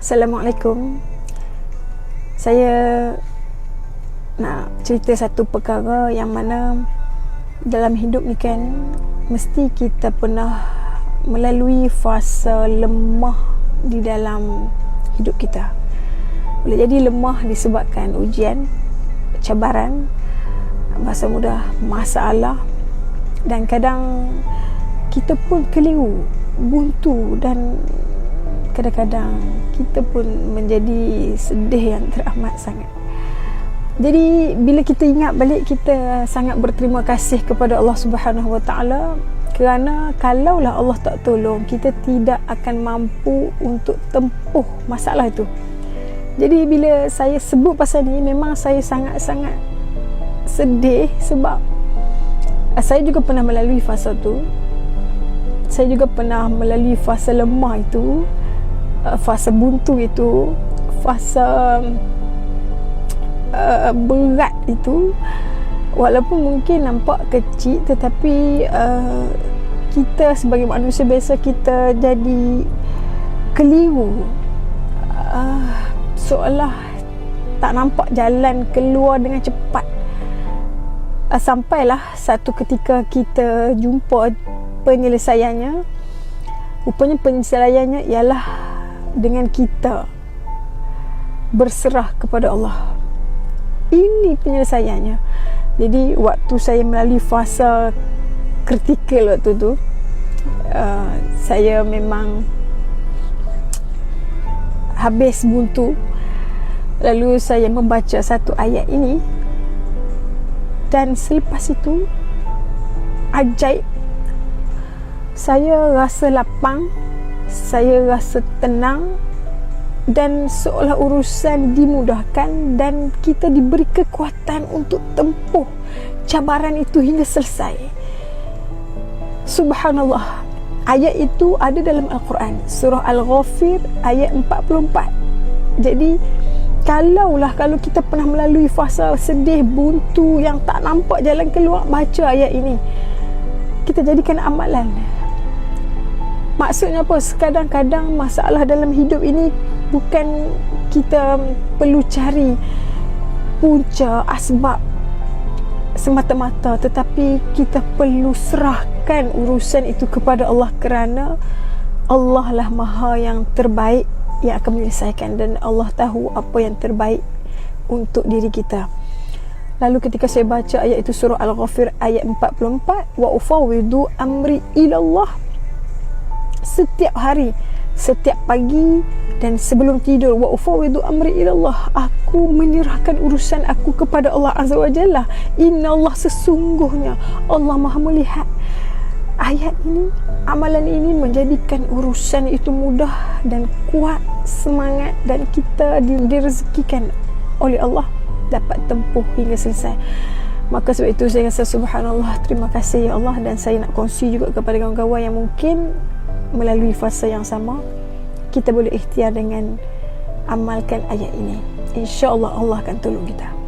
Assalamualaikum. Saya nak cerita satu perkara yang mana dalam hidup ni kan mesti kita pernah melalui fasa lemah di dalam hidup kita. Boleh jadi lemah disebabkan ujian, cabaran, bahasa mudah masalah dan kadang kita pun keliru, buntu dan kadang-kadang kita pun menjadi sedih yang teramat sangat. Jadi bila kita ingat balik kita sangat berterima kasih kepada Allah Subhanahu Wa Taala kerana kalaulah Allah tak tolong kita tidak akan mampu untuk tempuh masalah itu. Jadi bila saya sebut pasal ni memang saya sangat-sangat sedih sebab saya juga pernah melalui fasa tu. Saya juga pernah melalui fasa lemah itu uh, fasa buntu itu fasa uh, berat itu walaupun mungkin nampak kecil tetapi uh, kita sebagai manusia biasa kita jadi keliru. Uh, seolah tak nampak jalan keluar dengan cepat. Uh, sampailah satu ketika kita jumpa penyelesaiannya. Rupanya penyelesaiannya ialah dengan kita berserah kepada Allah. Ini penyelesaiannya. Jadi waktu saya melalui fasa kritikal waktu tu, uh, saya memang habis buntu. Lalu saya membaca satu ayat ini dan selepas itu ajaib saya rasa lapang saya rasa tenang dan seolah urusan dimudahkan dan kita diberi kekuatan untuk tempuh cabaran itu hingga selesai. Subhanallah. Ayat itu ada dalam Al-Quran. Surah Al-Ghafir ayat 44. Jadi kalaulah kalau kita pernah melalui fasa sedih, buntu yang tak nampak jalan keluar, baca ayat ini. Kita jadikan amalan. Maksudnya apa? Kadang-kadang masalah dalam hidup ini bukan kita perlu cari punca asbab semata-mata tetapi kita perlu serahkan urusan itu kepada Allah kerana Allah lah maha yang terbaik yang akan menyelesaikan dan Allah tahu apa yang terbaik untuk diri kita. Lalu ketika saya baca ayat itu surah Al-Ghafir ayat 44 wa ufawwidu amri ila Allah setiap hari setiap pagi dan sebelum tidur. Wa ufawidu amri ila Allah aku menyerahkan urusan aku kepada Allah azza wajalla innallaha sesungguhnya Allah Maha melihat. Ayat ini amalan ini menjadikan urusan itu mudah dan kuat semangat dan kita direzekikan oleh Allah. Dapat tempuh hingga selesai. Maka sebab itu saya rasa subhanallah terima kasih ya Allah. Dan saya nak kongsi juga kepada kawan-kawan yang mungkin melalui fasa yang sama kita boleh ikhtiar dengan amalkan ayat ini. Insyaallah Allah akan tolong kita